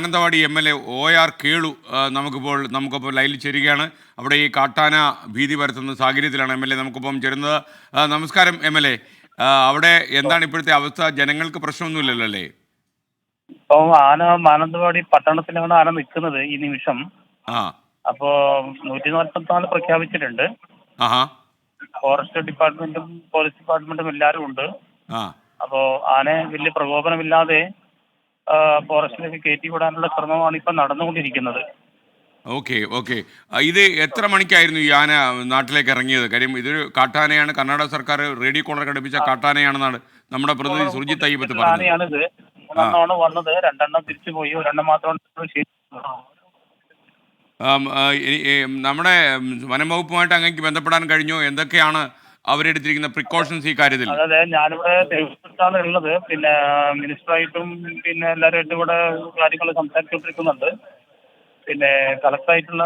Mananthavady M L A O R Kelu നമുക്കിപ്പോൾ നമുക്കിപ്പോൾ ലൈനിൽ ചേരുകയാണ്. അവിടെ ഈ കാട്ടാന ഭീതി പരത്തുന്ന സാഹചര്യത്തിലാണ് എം എൽ എ നമുക്കിപ്പം ചേരുന്നത്. നമസ്കാരം എം എൽ എ. അവിടെ എന്താണ് ഇപ്പോഴത്തെ അവസ്ഥ? ജനങ്ങൾക്ക് പ്രശ്നമൊന്നുമില്ലല്ലോ അല്ലേ? ഇപ്പൊ ആന മാനന്തവാടി പട്ടണത്തിലാണ് ആന നിൽക്കുന്നത് ഈ നിമിഷം. അപ്പോ നൂറ്റി നാൽപ്പത്തി നാല് പ്രഖ്യാപിച്ചിട്ടുണ്ട് ഫോറസ്റ്റ് ഡിപ്പാർട്ട്മെന്റും പോലീസ് ഡിപ്പാർട്ട്മെന്റും എല്ലാവരും ഉണ്ട്. അപ്പോ ആനെ വലിയ പ്രകോപനമില്ലാതെ ഫോറസ്റ്റിലേക്ക് കയറ്റി വിടാനുള്ള ശ്രമമാണ് ഇപ്പൊ നടന്നുകൊണ്ടിരിക്കുന്നത്. Okay okay. ഇത് എത്ര മണിക്കായിരുന്നു ഈ ആന നാട്ടിലേക്ക് ഇറങ്ങിയത്? കാര്യം ഇതൊരു കാട്ടാനയാണ്. കർണാടക സർക്കാർ റേഡിയോ കോളർ ഘടിപ്പിച്ച കാട്ടാനയാണെന്നാണ് നമ്മുടെ പ്രതിനിധി സുർജിത് അയ്യപ്പത്ത് പറഞ്ഞത് ആനയാണിത് മൂന്നെണ്ണമാണ് വന്നത്. രണ്ടെണ്ണം തിരിച്ചു പോയി ഒരെണ്ണം മാത്രം നമ്മുടെ വനം വകുപ്പുമായിട്ട് അങ്ങേക്ക് ബന്ധപ്പെടാൻ കഴിഞ്ഞോ? എന്തൊക്കെയാണ് അവരെടുത്തിരിക്കുന്ന പ്രിക്കോഷൻസ് ഈ കാര്യത്തിൽ? അതെ ഞാനിവിടെ ദേവസ്ഥാണ് ഉള്ളത്. പിന്നെ മിനിസ്റ്ററായിട്ടും പിന്നെ എല്ലാവരുമായിട്ടും ഇവിടെ കാര്യങ്ങൾ സംസാരിച്ചുകൊണ്ടിരിക്കുന്നുണ്ട്. പിന്നെ കളക്ടറായിട്ടുള്ള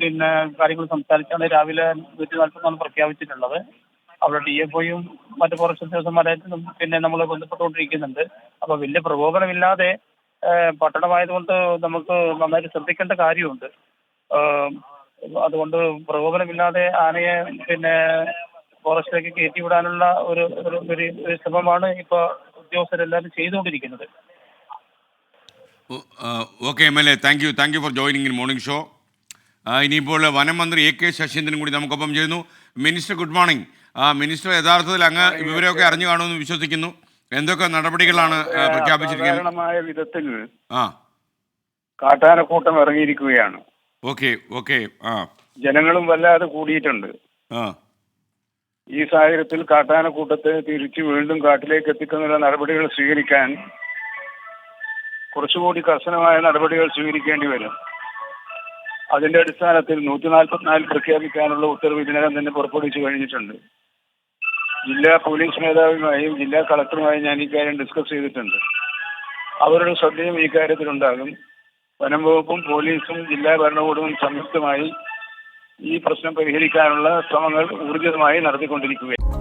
പിന്നെ കാര്യങ്ങൾ സംസാരിച്ചാണ് രാവിലെ നൂറ്റി നാൽപ്പത്തൊന്ന് പ്രഖ്യാപിച്ചിട്ടുള്ളത്. അവിടെ ഡി എഫ് ഒയും മറ്റു ഫോറസ്റ്റ് ഉദ്യോഗസ്ഥന്മാരായിട്ടും പിന്നെ നമ്മൾ ബന്ധപ്പെട്ടുകൊണ്ടിരിക്കുന്നുണ്ട്. അപ്പോൾ വലിയ പ്രകോപനമില്ലാതെ പട്ടണമായതുകൊണ്ട് നമുക്ക് നന്നായിട്ട് ശ്രദ്ധിക്കേണ്ട കാര്യമുണ്ട്. അതുകൊണ്ട് പ്രകോപനമില്ലാതെ ആനയെ പിന്നെ ഫോറസ്റ്റിലേക്ക് കയറ്റി വിടാനുള്ള ഒരു ഒരു ശ്രമമാണ് ഇപ്പൊ ഉദ്യോഗസ്ഥരെല്ലാവരും ചെയ്തുകൊണ്ടിരിക്കുന്നത്. Okay M L A thank you thank you for joining in morning show ഇനിയിപ്പോൾ വനം മന്ത്രി എ കെ ശശീന്ദ്രൻ കൂടി നമുക്കൊപ്പം ചെയ്യുന്നു മിനിസ്റ്റർ ഗുഡ് മോർണിംഗ് മിനിസ്റ്റർ യഥാർത്ഥത്തിൽ അങ്ങ് വിവരമൊക്കെ അറിഞ്ഞു കാണുമെന്ന് വിശ്വസിക്കുന്നു. എന്തൊക്കെ നടപടികളാണ് പ്രഖ്യാപിച്ചിരിക്കുന്നത്? സാധാരണമായ വിധത്തിൽ ആ. കാട്ടാനക്കൂട്ടം ഇറങ്ങിയിരിക്കുകയാണ്. ഓക്കെ ഓക്കെ ആ. ജനങ്ങളും വല്ലാതെ കൂടിയിട്ടുണ്ട്. ആ. ഈ സാഹചര്യത്തിൽ കാട്ടാനക്കൂട്ടത്തെ തിരിച്ചു വീണ്ടും കാട്ടിലേക്ക് എത്തിക്കുന്നതിനുള്ള നടപടികൾ സ്വീകരിക്കാൻ കുറച്ചുകൂടി കർശനമായ നടപടികൾ സ്വീകരിക്കേണ്ടി വരും. അതിന്റെ അടിസ്ഥാനത്തിൽ നൂറ്റി നാൽപ്പത്തിനാല് പ്രഖ്യാപിക്കാനുള്ള ഉത്തരവ് ഇതിനകം തന്നെ പുറപ്പെടുവിച്ചു കഴിഞ്ഞിട്ടുണ്ട്. ജില്ലാ പോലീസ് മേധാവിയുമായും ജില്ലാ കളക്ടറുമായും ഞാൻ ഇക്കാര്യം ഡിസ്കസ് ചെയ്തിട്ടുണ്ട്. അവരുടെ ശ്രദ്ധയും ഇക്കാര്യത്തിലുണ്ടാകും കാര്യത്തിലുണ്ടാകും. വനം വകുപ്പും പോലീസും ജില്ലാ ഭരണകൂടവും സംയുക്തമായി ഈ പ്രശ്നം പരിഹരിക്കാനുള്ള ശ്രമങ്ങൾ ഊർജിതമായി നടത്തിക്കൊണ്ടിരിക്കുകയാണ്.